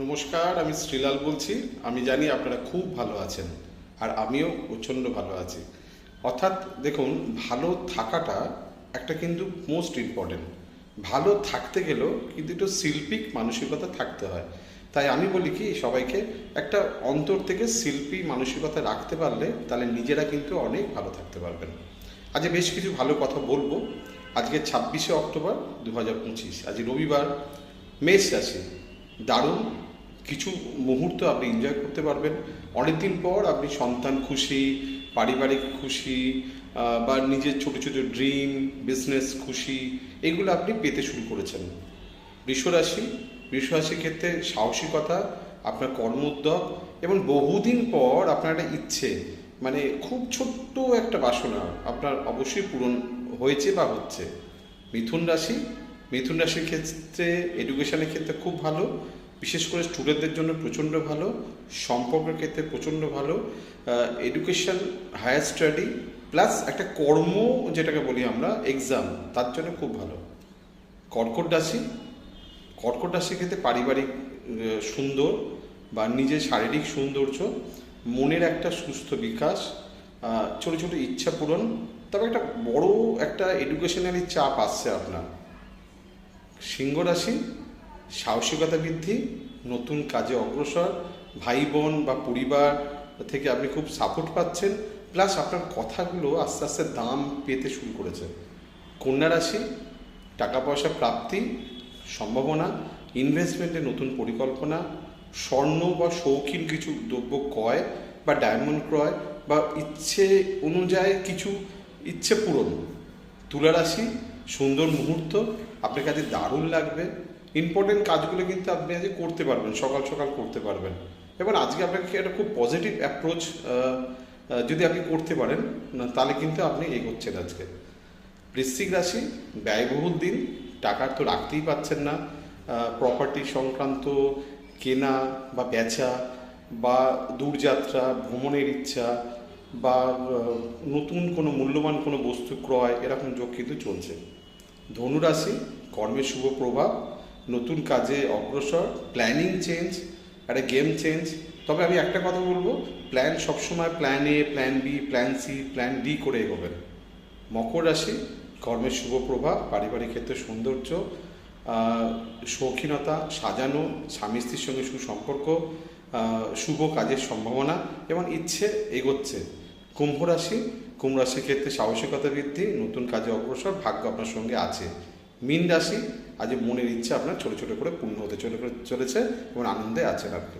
নমস্কার, আমি শ্রীলাল বলছি। আমি জানি আপনারা খুব ভালো আছেন, আর আমিও প্রচণ্ড ভালো আছি। অর্থাৎ দেখুন, ভালো থাকাটা একটা কিন্তু মোস্ট ইম্পর্টেন্ট ভালো থাকতে গেলেও কিন্তু একটু শিল্পিক মানসিকতা থাকতে হয়। তাই আমি বলি কি, সবাইকে একটা অন্তর থেকে শিল্পী মানসিকতা রাখতে পারলে তাহলে নিজেরা কিন্তু অনেক ভালো থাকতে পারবেন। আজ বেশ কিছু ভালো কথা বলব। আজকে ছাব্বিশে অক্টোবর দু হাজার পঁচিশ, আজ রবিবার, মেষ রাশি। দারুণ কিছু মুহূর্ত আপনি এনজয় করতে পারবেন। অনেকদিন পর আপনি সন্তান খুশি, পারিবারিক খুশি বা নিজের ছোট ছোট ড্রিম বিজনেস খুশি, এগুলো আপনি পেতে শুরু করেছেন। বৃষরাশি, বৃষরাশির ক্ষেত্রে সাহসিকতা, আপনার কর্মোদ্যোগ এবং বহুদিন পর আপনার একটা ইচ্ছে মানে খুব ছোট্ট একটা বাসনা আপনার অবশ্যই পূরণ হয়েছে বা হচ্ছে। মিথুন রাশি, মিথুন রাশির ক্ষেত্রে এডুকেশনের ক্ষেত্রে খুব ভালো। বিশেষ করে স্টুডেন্টদের জন্য প্রচণ্ড ভালো, সম্পর্কের ক্ষেত্রে প্রচণ্ড ভালো এডুকেশন হায়ার স্টাডি প্লাস একটা কর্ম যেটাকে বলি আমরা এক্সাম তার জন্য খুব ভালো। কর্কট রাশি, কর্কট রাশির ক্ষেত্রে পারিবারিক সুন্দর বা নিজের শারীরিক সৌন্দর্য, মনের একটা সুস্থ বিকাশ ছোট ছোট ইচ্ছা পূরণ, তবে একটা বড় একটা এডুকেশনালি চাপ আসছে আপনার। সিংহ রাশি সাহসিকতা বৃদ্ধি, নতুন কাজে অগ্রসর ভাই বোন বা পরিবার থেকে আপনি খুব সাপোর্ট পাচ্ছেন প্লাস আপনার কথাগুলো আস্তে আস্তে দাম পেতে শুরু করেছে। কন্যা রাশি টাকা পয়সা প্রাপ্তি, সম্ভাবনা ইনভেস্টমেন্টের নতুন পরিকল্পনা, স্বর্ণ বা শৌখিন কিছু দ্রব্য ক্রয় বা ডায়মন্ড ক্রয় বা ইচ্ছে অনুযায়ী কিছু ইচ্ছে পূরণ। তুলা রাশি, সুন্দর মুহূর্ত, আপনার কাছে দারুণ লাগবে ইম্পর্টেন্ট কাজগুলো কিন্তু আপনি আজকে করতে পারবেন, সকাল সকাল করতে পারবেন। এবং আজকে আপনাকে একটা খুব পজিটিভ অ্যাপ্রোচ যদি আপনি করতে পারেন তাহলে কিন্তু আপনি এগোচ্ছেন আজকে। বৃশ্চিক রাশি, ব্যয়বহুল দিন, টাকা তো রাখতেই পাচ্ছেন না প্রপার্টি সংক্রান্ত কেনা বা বেচা বা দূরযাত্রা, ভ্রমণের ইচ্ছা বা নতুন কোনো মূল্যবান কোনো বস্তু ক্রয়, এরকম যোগ কিন্তু চলছে। ধনুরাশি কর্মের শুভ প্রভাব নতুন কাজে অগ্রসর প্ল্যানিং চেঞ্জ একটা গেম চেঞ্জ তবে আমি একটা কথা বলব প্ল্যান সবসময় plan A plan B plan C plan D করে এগোবেন। মকর রাশি, কর্মের শুভ প্রভাব, পারিবারিক ক্ষেত্রে সৌন্দর্য শৌখিনতা, সাজানো, স্বামী স্ত্রীর সঙ্গে সুসম্পর্ক শুভ কাজের সম্ভাবনা এবং ইচ্ছে এগোচ্ছে। কুম্ভ রাশি, কুম্ভ রাশির ক্ষেত্রে সাহসিকতা বৃদ্ধি, নতুন কাজে অগ্রসর, ভাগ্য আপনার সঙ্গে আছে। মীন রাশি, আজ মনের ইচ্ছা আপনার ছোট ছোট করে পূর্ণ হতে চলে চলেছে এবং আনন্দে আছেন আপনি।